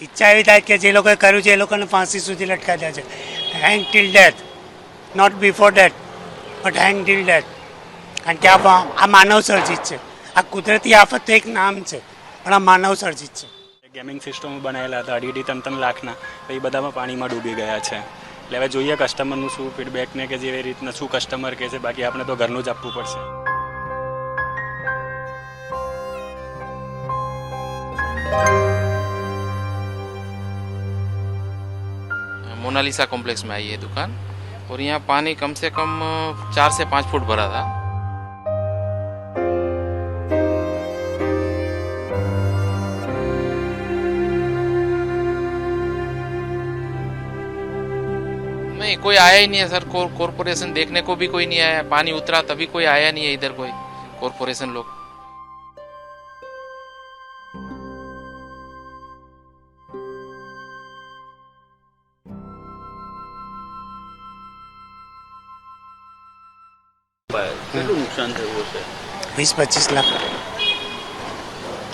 ઈચ્છા એવી થાય કે જે લોકોએ કર્યું છે એ લોકોને ફાંસી સુધી લટકાવી દે છે. Hang till death not before death but hang till death કારણ કે આ આ માનવ સર્જિત છે. આ કુદરતી આફત તો એક નામ છે, પણ આ માનવ સર્જિત છે. ગેમિંગ સિસ્ટમ બનાવેલા હતા, અઢી અઢી ત્રણ ત્રણ લાખના, તો એ બધામાં પાણીમાં ડૂબી ગયા છે. એટલે હવે જોઈએ કસ્ટમરનું શું ફીડબેક ને કે જેવી રીતના શું કસ્ટમર કહે છે, બાકી આપણે તો ઘરનું જ આપવું પડશે. मोनालिसा कॉम्प्लेक्स में आई है दुकान और यहाँ पानी कम से कम चार से पाँच फुट भरा था। नहीं, कोई आया ही नहीं है, सर। कॉरपोरेशन देखने को भी कोई नहीं आया। पानी उतरा तभी कोई आया नहीं है इधर कोई। कॉरपोरेशन लोग। કેટલું નુકસાન થયું હશે? વીસ પચીસ લાખ.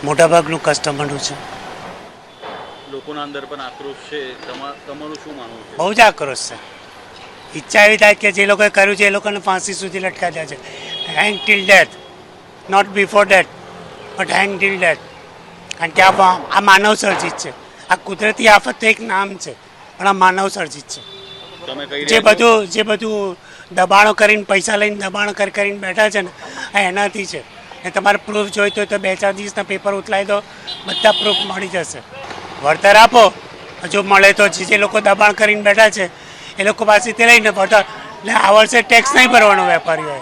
મોટાભાગનું કસ્ટમરનું છે. લોકોના અંદર પણ આક્રોશ છે. તમારું શું માનવું છે? બહુ જ આક્રોશ છે. ઈચ્છા એવી થાય કે જે લોકોએ કર્યું છે એ લોકોને ફાંસી સુધી લટકાવી દે છે. Hang till death not before death but hang till death કારણ કે આ આ માનવ સર્જિત છે. આ કુદરતી આફત તો એક નામ છે પણ આ માનવ સર્જિત છે. જે બધું જે બધું દબાણો કરીને પૈસા લઈને દબાણ કરી કરીને બેઠા છે ને, આ એનાથી છે. ને તમારે પ્રૂફ જોઈતો હોય તો બે ચાર દિવસના પેપર ઉતલાઈ દો, બધા પ્રૂફ મળી જશે. વળતર આપો. હજુ મળે તો જે લોકો દબાણ કરીને બેઠા છે, એ લોકો પાસેથી લઈને વળતર એટલે આ વર્ષે ટેક્સ નહીં ભરવાનો વેપારીઓએ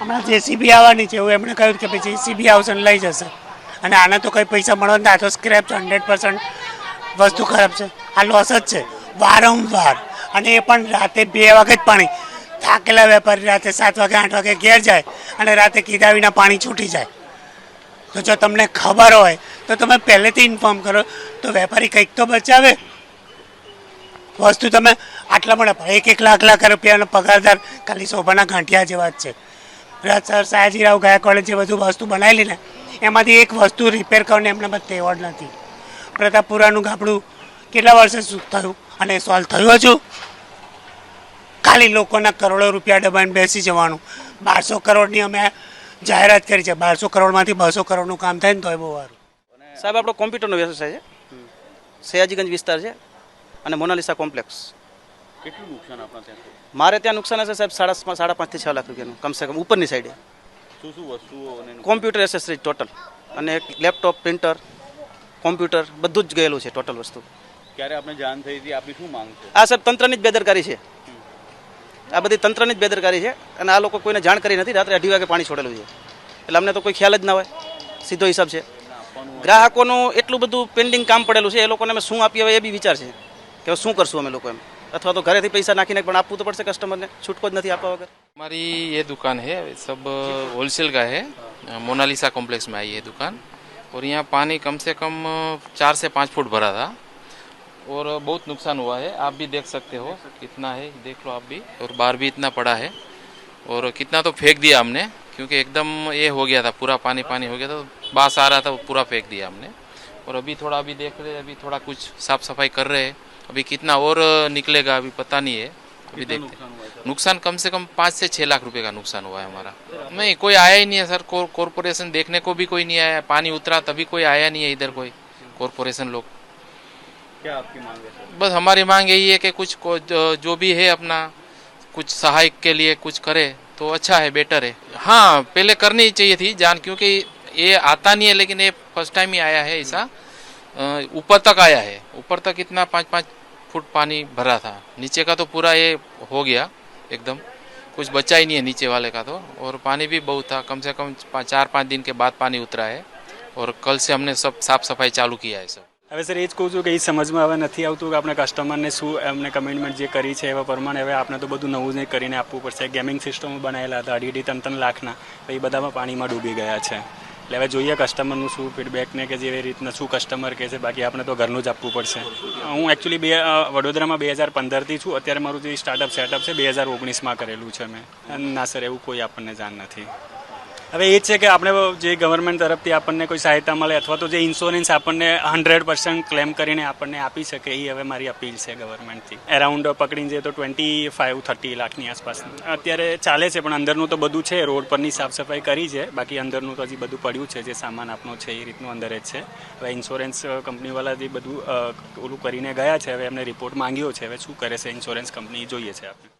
હમણાં જેસીબી આવવાની છે, એવું એમણે કહ્યું કે પછી જેસીબી આવશે ને લઈ જશે. અને આને તો કંઈ પૈસા મળવાના આ તો સ્ક્રેપ છે હંડ્રેડ પર્સન્ટ વસ્તુ ખરાબ છે. આ લોસ જ છે. વારંવાર. અને એ પણ રાતે બે જ પાણી. થાકેલા વેપારી રાતે સાત વાગે, આઠ વાગે ઘેર જાય અને રાતે કીધા વિના પાણી છૂટી જાય. તો જો તમને ખબર હોય, તો તમે પહેલેથી ઇન્ફોર્મ કરો, તો વેપારી કંઈક તો બચાવે. વસ્તુ તમે આટલા મોટા એક એક લાખ લાખ રૂપિયાનો પગારદાર ખાલી શોભાના ગાંઠિયા જેવા જ છે. સર, સયાજીરાવ ગાયકવાડે જે બધું વસ્તુ બનાવેલી ને, એમાંથી એક વસ્તુ રિપેર કરવાની એમને બધે એવોર્ડ નથી. પ્રતાપપુરાનું ગાબડું કેટલા વર્ષે થયું? અને સોલ્વ થયું હજુ? ખાલી લોકોના કરોડો રૂપિયા ડબાઈને બેસી જવાનું. બારસો કરોડની અમે જાહેરાત કરી છે. બારસો કરોડમાંથી બસો કરોડનું કામ થાય ને તોય બહુ સારું. સાહેબ આપણો કોમ્પ્યુટરનો વ્યવસાય છે. સયાજીગંજ વિસ્તાર છે અને મોનાલિસા કોમ્પ્લેક્સ. કેટલું નુકસાન આપણા ત્યાં મારે ત્યાં નુકસાન હશે સાહેબ સાડા સાડા પાંચથી છ લાખ રૂપિયાનું કમસે કમ ઉપરની સાઈડે શું શું વસ્તુઓ કોમ્પ્યુટર એસેસરીઝ ટોટલ અને એક લેપટોપ પ્રિન્ટર કોમ્પ્યુટર બધું જ ગયેલું છે ટોટલ વસ્તુ. ક્યારે આપણે જાણ થઈ હતી? આપણી શું માંગ છે? આ સાહેબ તંત્રની જ બેદરકારી છે. આ બધી તંત્રની જ બેદરકારી છે અને આ લોકો કોઈને જાણ કરી નથી રાત્રે અઢી વાગે પાણી છોડેલું છે એટલે અમને તો કોઈ ખ્યાલ જ ના હોય સીધો હિસાબ છે ગ્રાહકોનું એટલું બધું પેન્ડિંગ કામ પડેલું છે એ લોકોને અમે શું આપીએ હવે એ બી વિચાર છે કે હવે શું કરશું અમે લોકો એમ અથવા તો ઘરેથી પૈસા નાખીને પણ આપવું તો પડશે કસ્ટમરને છૂટકો જ નથી આપવા વગર हमारी ये दुकान है सब होलसेल का है मोनालिसा कॉम्प्लेक्स में आई है दुकान और यहाँ पानी कम से कम चार से पाँच फुट भरा था और बहुत नुकसान हुआ है। आप भी देख सकते हो कितना है देख लो आप भी। और बाहर भी इतना पड़ा है। और कितना तो फेंक दिया हमने क्योंकि एकदम ये हो गया था पूरा पानी पानी हो गया था तो बास आ रहा था वो पूरा फेंक दिया हमने। और अभी थोड़ा अभी देख रहे हैं अभी थोड़ा कुछ साफ़ सफ़ाई कर रहे हैं। अभी कितना और निकलेगा अभी पता नहीं है। अभी देखते हैं। नुकसान कम से कम पाँच से छः लाख रुपए का नुकसान हुआ है हमारा। नहीं कोई आया ही नहीं है सर कॉरपोरेशन देखने को भी कोई नहीं आया पानी उतरा तभी कोई आया नहीं है इधर कोई। कॉरपोरेशन लोग। क्या आपकी मांग है बस हमारी मांग यही है कि कुछ को- जो भी है अपना, कुछ सहायक के लिए कुछ करे तो अच्छा है बेटर है। हाँ पहले करनी चाहिए थी जान, क्योंकि ये आता नहीं है, लेकिन ये फ़र्स्ट टाइम ही आया है ऐसा। ऊपर तक आया है। ऊपर तक इतना पाँच पाँच फुट पानी भरा था। नीचे का तो पूरा ये हो गया, एकदम। कुछ बचा ही नहीं है नीचे वाले का तो। और पानी भी बहुत था। कम से कम चार पाँच दिन के बाद पानी उतरा है। और कल से हमने सब साफ़ सफ़ाई चालू किया है सब હવે સર, એ જ કહું છું કે એ સમજમાં હવે નથી આવતું કે આપણે કસ્ટમરને શું એમને કમિટમેન્ટ જે કરી છે, એવા પ્રમાણે હવે આપણે તો બધું નવું જ કરીને આપવું પડશે. ગેમિંગ સિસ્ટમ બનાવેલા હતા, અઢી અઢી ત્રણ ત્રણ લાખના એ બધામાં પાણીમાં ડૂબી ગયા છે. એટલે હવે જોઈએ કસ્ટમરનું શું ફીડબેક ને કે જેવી રીતના શું કસ્ટમર કહે છે, બાકી આપણે તો ઘરનું જ આપવું પડશે. હું એકચ્યુઅલી બે વડોદરામાં બે હજાર પંદરથી છું, અત્યારે મારું જે સ્ટાર્ટઅપ સેટઅપ છે, બે હજાર ઓગણીસમાં કરેલું છે મેં. ના, સર, એવું કોઈ આપણને જાણ નથી. હવે એ છે કે આપણે જે ગવર્મેન્ટ તરફથી આપણને કોઈ સહાયતા મળે અથવા તો જે ઇન્સ્યોરન્સ આપણને હંડ્રેડ પર્સન્ટ ક્લેમ કરીને આપણને આપી શકે, એ હવે મારી અપીલ છે ગવર્મેન્ટથી એરાઉન્ડ પકડીને જઈએ તો ટ્વેન્ટી ફાઇવ થર્ટી લાખની આસપાસ અત્યારે ચાલે છે, પણ અંદરનું તો બધું છે, રોડ પરની સાફ સફાઈ કરી છે, બાકી અંદરનું તો હજી બધું પડ્યું છે, જે સામાન આપનો છે, એ રીતનું અંદર જ છે. હવે ઇન્સ્યોરન્સ કંપનીવાળા જે બધું ઓલું કરીને ગયા છે, હવે એમને રિપોર્ટ માંગ્યો છે, હવે શું કરે છે ઇન્સ્યોરન્સ કંપની જોઈએ છે આપણે.